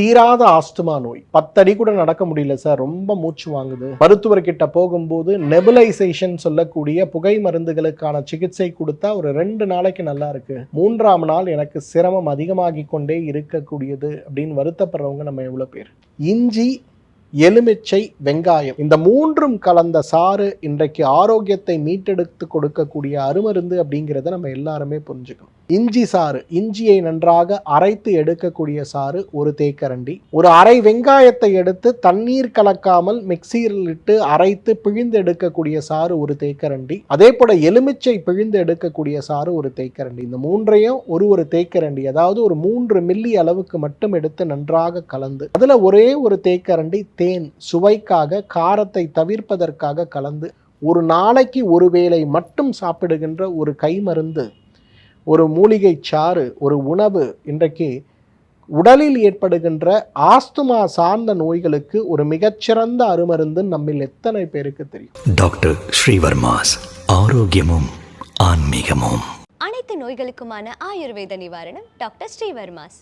தீராத ஆஸ்துமா நோய். பத்தடி கூட நடக்க முடியல சார். ரொம்ப மூச்சு வாங்குது. மருத்துவர்கிட்ட போகும்போது நெபுலைசேஷன் சொல்லக்கூடிய புகை மருந்துகளுக்கான சிகிச்சை கொடுத்தா ஒரு ரெண்டு நாளைக்கு நல்லா இருக்கு. மூன்றாம் நாள் எனக்கு சிரமம் அதிகமாகி கொண்டே இருக்கக்கூடியது அப்படின்னு வருத்தப்படுறவங்க நம்ம எவ்வளோ பேர்? இஞ்சி எலுமிச்சை வெங்காயம். இந்த மூன்றும் கலந்த சாறு இன்றைக்கு ஆரோக்கியத்தை மீட்டெடுத்து கொடுக்கக்கூடிய அருமருந்து அப்படிங்கிறத நம்ம எல்லாருமே புரிஞ்சுக்கணும். இஞ்சி சாறு இஞ்சியை நன்றாக அரைத்து எடுக்கக்கூடிய சாறு ஒரு தேக்கரண்டி. ஒரு அரை வெங்காயத்தை எடுத்து தண்ணீர் கலக்காமல் மிக்சியில் இட்டு அரைத்து பிழிந்து எடுக்கக்கூடிய சாறு ஒரு தேக்கரண்டி. அதே போல எலுமிச்சை பிழிந்து எடுக்கக்கூடிய சாறு ஒரு தேக்கரண்டி. இந்த மூன்றையும் ஒரு ஒரு தேக்கரண்டி அதாவது ஒரு மூன்று மில்லி அளவுக்கு மட்டும் எடுத்து நன்றாக கலந்து. அதுல ஒரே ஒரு தேக்கரண்டி தேன் சுவைக்காக காரத்தை தவிர்ப்பதற்காக கலந்து ஒரு நாளைக்கு ஒரு வேளை மட்டும் சாப்பிடுகின்ற ஒரு கைமருந்து ஒரு மூலிகை சாறு ஒரு உணவு இன்றைக்கு உடலில் ஏற்படுகின்ற ஆஸ்துமா சார்ந்த நோய்களுக்கு ஒரு மிகச்சிறந்த அருமருந்து நம்மில் எத்தனை பேருக்கு தெரியும்? டாக்டர் ஸ்ரீவர்மாஸ் ஆரோக்கியமும் ஆன்மீகமும். அனைத்து நோய்களுக்குமான ஆயுர்வேத நிவாரணம் டாக்டர் ஸ்ரீவர்மாஸ்.